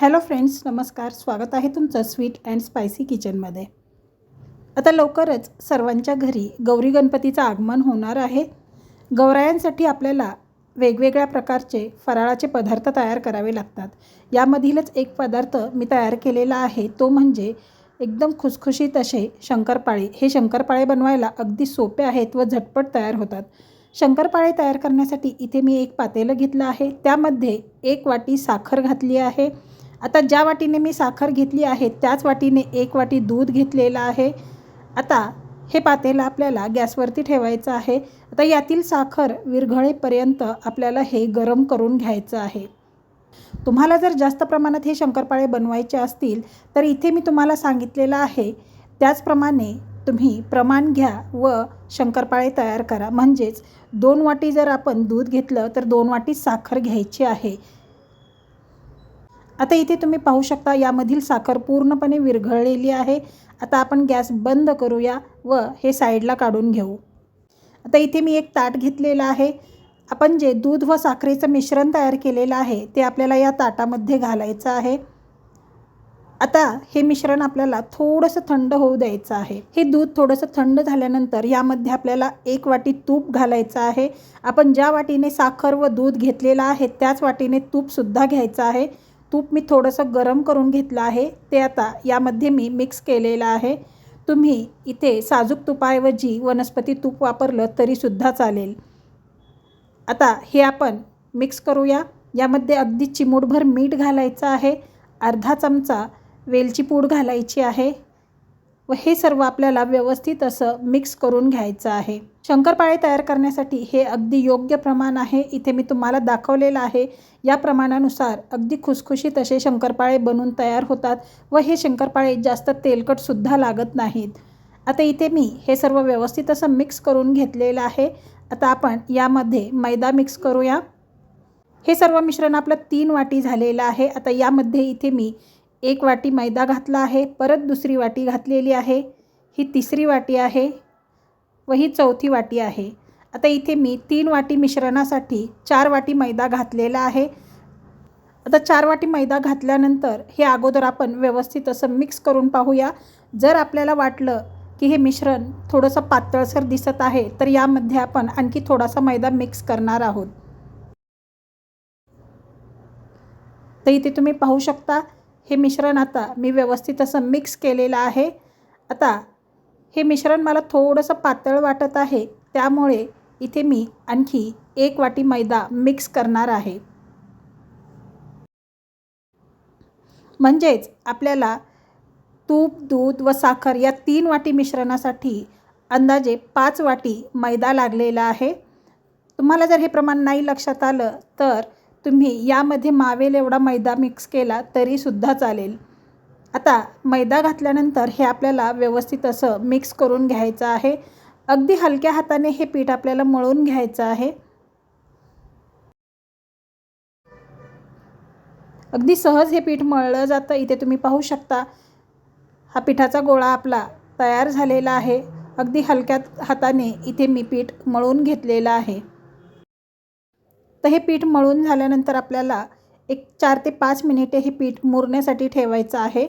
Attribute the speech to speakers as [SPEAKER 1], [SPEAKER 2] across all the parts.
[SPEAKER 1] Hello friends नमस्कार. स्वागत आहे तुमचं स्वीट अँड स्पायसी किचनमध्ये. आता लवकरच सर्वांच्या घरी गौरी गणपतीचं आगमन होणार आहे. गौरायांसाठी आपल्याला वेगवेगळ्या प्रकारचे फराळाचे पदार्थ तयार करावे लागतात. यामधीलच एक पदार्थ मी तयार केलेला आहे तो म्हणजे एकदम खुसखुशीत असे शंकरपाळे. हे शंकरपाळे बनवायला अगदी सोपे आहेत व झटपट तयार होतात. शंकरपाळे तयार करण्यासाठी इथे मी एक पातेलं घेतलं आहे. त्यामध्ये एक वाटी साखर घातली आहे. आता ज्या वाटीने मी साखर घेतली आहे त्याच वाटीने एक वाटी दूध घेतलेलं आहे. आता हे पातेलं आपल्याला गॅसवरती ठेवायचं आहे. आता यातील साखर विरघळेपर्यंत आपल्याला हे गरम करून घ्यायचं आहे. तुम्हाला जर जास्त प्रमाणात हे शंकरपाळे बनवायचे असतील तर इथे मी तुम्हाला सांगितलेलं आहे. त्याचप्रमाणे तुम्ही प्रमाण घ्या व शंकरपाळे तयार करा. म्हणजेच दोन वाटी जर आपण दूध घेतलं तर दोन वाटी साखर घ्यायची आहे. आता इथे तुम्ही पाहू शकता यामधील साखर पूर्णपणे विरघळलेली आहे. आता आपण गॅस बंद करूया व हे साईडला काढून घेऊ. आता इथे मी एक ताट घेतलेलं आहे. आपण जे दूध व साखरेचं मिश्रण तयार केलेलं आहे ते आपल्याला या ताटामध्ये घालायचं आहे. आता हे मिश्रण आपल्याला थोडंसं थंड होऊ द्यायचं आहे. हे दूध थोडंसं थंड झाल्यानंतर यामध्ये आपल्याला एक वाटी तूप घालायचं आहे. आपण ज्या वाटीने साखर व दूध घेतलेलं आहे त्याच वाटीने तूपसुद्धा घ्यायचं आहे. तूप मी थोडंसं गरम करून घेतलं आहे. ते आता यामध्ये मी मिक्स केलेलं आहे. तुम्ही इथे साजूक तुपाऐवजी वनस्पती तूप वापरलं तरीसुद्धा चालेल. आता हे आपण मिक्स करूया. यामध्ये अगदी चिमूटभर मीठ घालायचं आहे. अर्धा चमचा वेलची पूड घालायची आहे. व हे सर्व आपल्याला व्यवस्थित असं मिक्स करून घ्यायचं आहे. शंकरपाळे तयार करण्यासाठी हे अगदी योग्य प्रमाण आहे. इथे मी तुम्हाला दाखवलेलं आहे. या प्रमाणानुसार अगदी खुसखुशीत असे शंकरपाळे बनून तयार होतात व हे शंकरपाळे जास्त तेलकटसुद्धा लागत नाहीत. आता इथे मी हे सर्व व्यवस्थित असं मिक्स करून घेतलेलं आहे. आता आपण यामध्ये मैदा मिक्स करूया. हे सर्व मिश्रण आपलं तीन वाटी झालेलं आहे. आता यामध्ये इथे मी एक वाटी मैदा घातला आहे परत दुसरी वाटी घातलेली आहे ही तिसरी वाटी आहे व ही चौथी वाटी आहे. आता इथे मी तीन वाटी मिश्रणासाठी चार वाटी मैदा घातलेला आहे. आता चार वाटी मैदा घातल्यानंतर हे अगोदर आपण व्यवस्थित असं मिक्स करून पाहूया. जर आपल्याला वाटलं की हे मिश्रण थोडंसं पातळसर दिसत आहे तर यामध्ये आपण आणखी थोडासा मैदा मिक्स करणार आहोत. तर इथे तुम्ही पाहू शकता हे मिश्रण आता मी व्यवस्थित असं मिक्स केलेलं आहे. आता हे मिश्रण मला थोडंसं पातळ वाटत आहे. त्यामुळे इथे मी आणखी एक वाटी मैदा मिक्स करणार आहे. म्हणजेच आपल्याला तूप दूध व साखर या तीन वाटी मिश्रणासाठी अंदाजे पाच वाटी मैदा लागलेला आहे. तुम्हाला जर हे प्रमाण नाही लक्षात आलं तर तुम्ही यामध्ये मावेल एवढा मैदा मिक्स केला तरीसुद्धा चालेल. आता मैदा घातल्यानंतर हे आपल्याला व्यवस्थित असं मिक्स करून घ्यायचं आहे. अगदी हलक्या हाताने हे पीठ आपल्याला मळून घ्यायचं आहे. अगदी सहज हे पीठ मळलं जातं. इथे तुम्ही पाहू शकता हा पिठाचा गोळा आपला तयार झालेला आहे. अगदी हलक्या हाताने इथे मी पीठ मळून घेतलेलं आहे. तर हे पीठ मळून झाल्यानंतर आपल्याला एक चार ते पाच मिनिटे हे पीठ मुरण्यासाठी ठेवायचं आहे.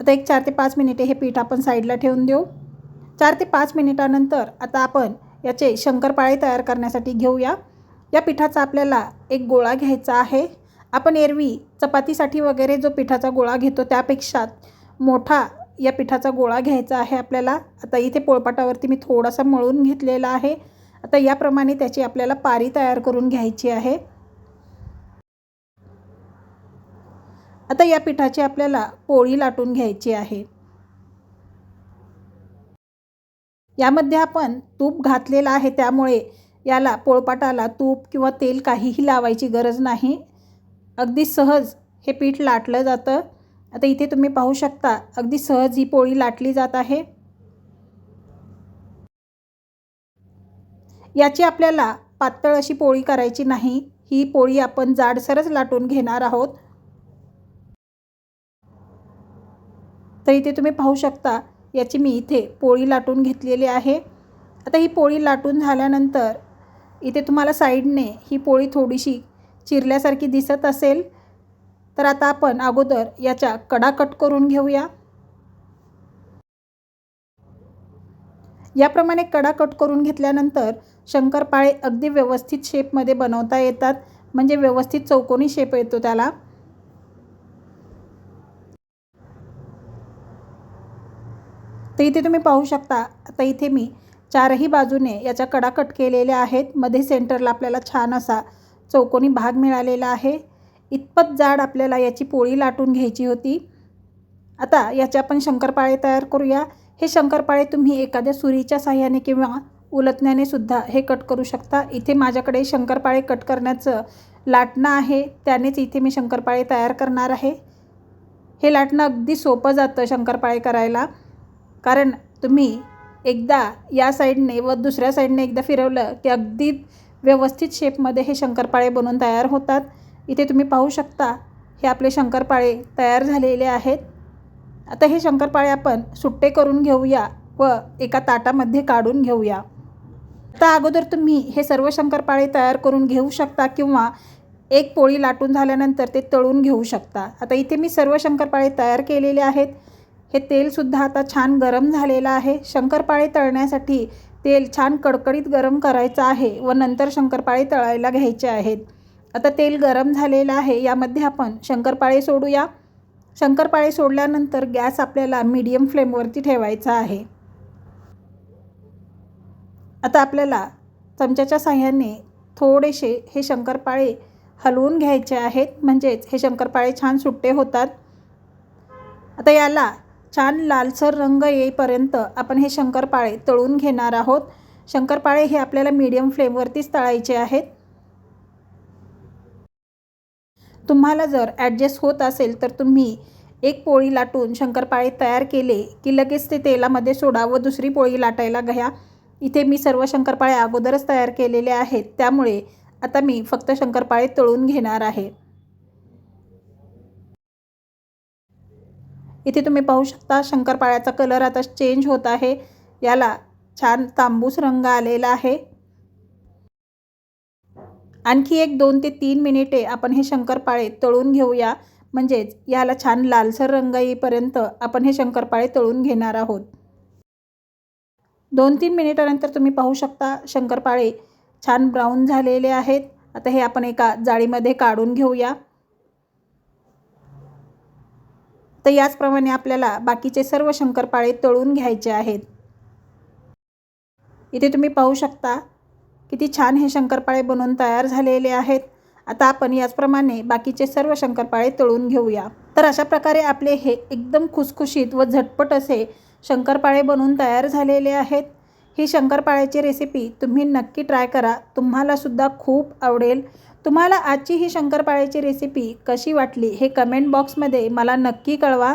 [SPEAKER 1] आता एक चार ते पाच मिनिटे हे पीठ आपण साईडला ठेवून देऊ. चार ते पाच मिनिटानंतर आता आपण याचे शंकरपाळे तयार करण्यासाठी घेऊया. या पिठाचा आपल्याला एक गोळा घ्यायचा आहे. आपण एरवी चपातीसाठी वगैरे जो पिठाचा गोळा घेतो त्यापेक्षा मोठा या पिठाचा गोळा घ्यायचा आहे आपल्याला. आता इथे पोळपाटावरती मी थोडासा मळून घेतलेला आहे. आता याप्रमाणे त्याची आपल्याला पारी तयार करून घ्यायची आहे. आता या पिठाची आपल्याला पोळी लाटून घ्यायची आहे. यामध्ये आपण तूप घातलेलं आहे त्यामुळे याला पोळपाटाला तूप किंवा तेल काहीही लावायची गरज नाही. अगदी सहज हे पीठ लाटलं जातं. आता इथे तुम्ही पाहू शकता अगदी सहज ही पोळी लाटली जात आहे. याची आपल्याला पातळ अशी पोळी करायची नाही. ही पोळी आपण जाडसरच लाटून घेणार आहोत. तर इथे तुम्ही पाहू शकता याची मी इथे पोळी लाटून घेतलेली आहे. आता ही पोळी लाटून झाल्यानंतर इथे तुम्हाला साईडने ही पोळी थोडीशी चिरल्यासारखी दिसत असेल. तर आता आपण अगोदर याच्या कडा कट करून घेऊया. याप्रमाणे कडा कट करून घेतल्यानंतर शंकरपाळे अगदी व्यवस्थित शेपमध्ये बनवता येतात. म्हणजे व्यवस्थित चौकोनी शेप येतो त्याला. तर इथे तुम्ही पाहू शकता आता इथे मी चारही बाजूने याच्या कडा कट केलेल्या आहेत. मध्ये सेंटरला आपल्याला छान असा चौकोनी भाग मिळालेला आहे. इतपत जाड आपल्याला याची पोळी लाटून घ्यायची होती. आता याचे आपण शंकरपाळे तयार करूया. हे शंकरपाळे तुम्ही एखाद्या सुरीच्या साह्याने किंवा उलटण्याने सुद्धा हे कट करू शकता. इथे माझ्याकडे शंकरपाळे कट करण्याचं लाटणं आहे. त्यानेच इथे मी शंकरपाळे तयार करणार आहे. हे लाटणं अगदी सोपं जातं शंकरपाळे करायला. कारण तुम्ही एकदा या साईडने व दुसऱ्या साईडने एकदा फिरवलं की अगदी व्यवस्थित शेपमध्ये हे शंकरपाळे बनवून तयार होतात. इथे तुम्ही पाहू शकता हे आपले शंकरपाळे तयार झालेले आहेत. आता हे शंकरपाळे आपण सुट्टे करून घेऊया व एका ताटामध्ये काढून घेऊया. आता अगोदर तुम्ही हे सर्व शंकरपाळे तयार करून घेऊ शकता किंवा एक पोळी लाटून झाल्यानंतर ते तळून घेऊ शकता. आता इथे मी सर्व शंकरपाळे तयार केलेले आहेत. हे तेलसुद्धा आता छान गरम झालेलं आहे. शंकरपाळे तळण्यासाठी तेल छान कडकडीत गरम करायचं आहे व नंतर शंकरपाळे तळायला घ्यायचे आहेत. आता तेल गरम झालेलं आहे. यामध्ये आपण शंकरपाळे सोडूया. शंकरपाळे सोडल्यानंतर गॅस आपल्याला मीडियम फ्लेमवरती ठेवायचा आहे. आता आपल्याला चमच्याच्या साह्याने थोडेसे हे शंकरपाळे हलवून घ्यायचे आहेत. म्हणजेच हे शंकरपाळे छान सुट्टे होतात. आता याला छान लालसर रंग येईपर्यंत आपण हे शंकरपाळे तळून घेणार आहोत. शंकरपाळे हे आपल्याला मीडियम फ्लेमवरतीच तळायचे आहेत. तुम्हाला जर ॲडजस्ट होत असेल तर तुम्ही एक पोळी लाटून शंकरपाळे तयार केले की लगेच ते तेलामध्ये सोडा व दुसरी पोळी लाटायला घ्या. इथे मी सर्व शंकरपाळे अगोदरच तयार केलेले आहेत. त्यामुळे आता मी फक्त शंकरपाळे तळून घेणार आहे. इथे तुम्ही पाहू शकता शंकरपाळ्याचा कलर आता चेंज होत आहे. याला छान तांबूस रंग आलेला आहे. आणखी एक दोन ते तीन मिनिटे आपण हे शंकरपाळे तळून घेऊया. म्हणजेच याला छान लालसर रंग येईपर्यंत आपण हे शंकरपाळे तळून घेणार आहोत. दोन तीन मिनिटानंतर तुम्ही पाहू शकता शंकरपाळे छान ब्राऊन झालेले आहेत. आता हे आपण एका जाळीमध्ये काढून घेऊया. तर याचप्रमाणे आपल्याला बाकीचे सर्व शंकरपाळे तळून घ्यायचे आहेत. इथे तुम्ही पाहू शकता किती छान हे शंकरपाळे बनवून तयार झालेले आहेत. आता आपण याचप्रमाणे बाकीचे सर्व शंकरपाळे तळून घेऊया. तर अशा प्रकारे आपले हे एकदम खुसखुशीत व झटपट असे शंकरपाळे बनवून तयार झालेले आहेत. ही शंकरपाळ्याची रेसिपी तुम्ही नक्की ट्राय करा. तुम्हालासुद्धा खूप आवडेल. तुम्हाला आजची ही शंकरपाळ्याची रेसिपी कशी वाटली हे कमेंट बॉक्समध्ये मला नक्की कळवा.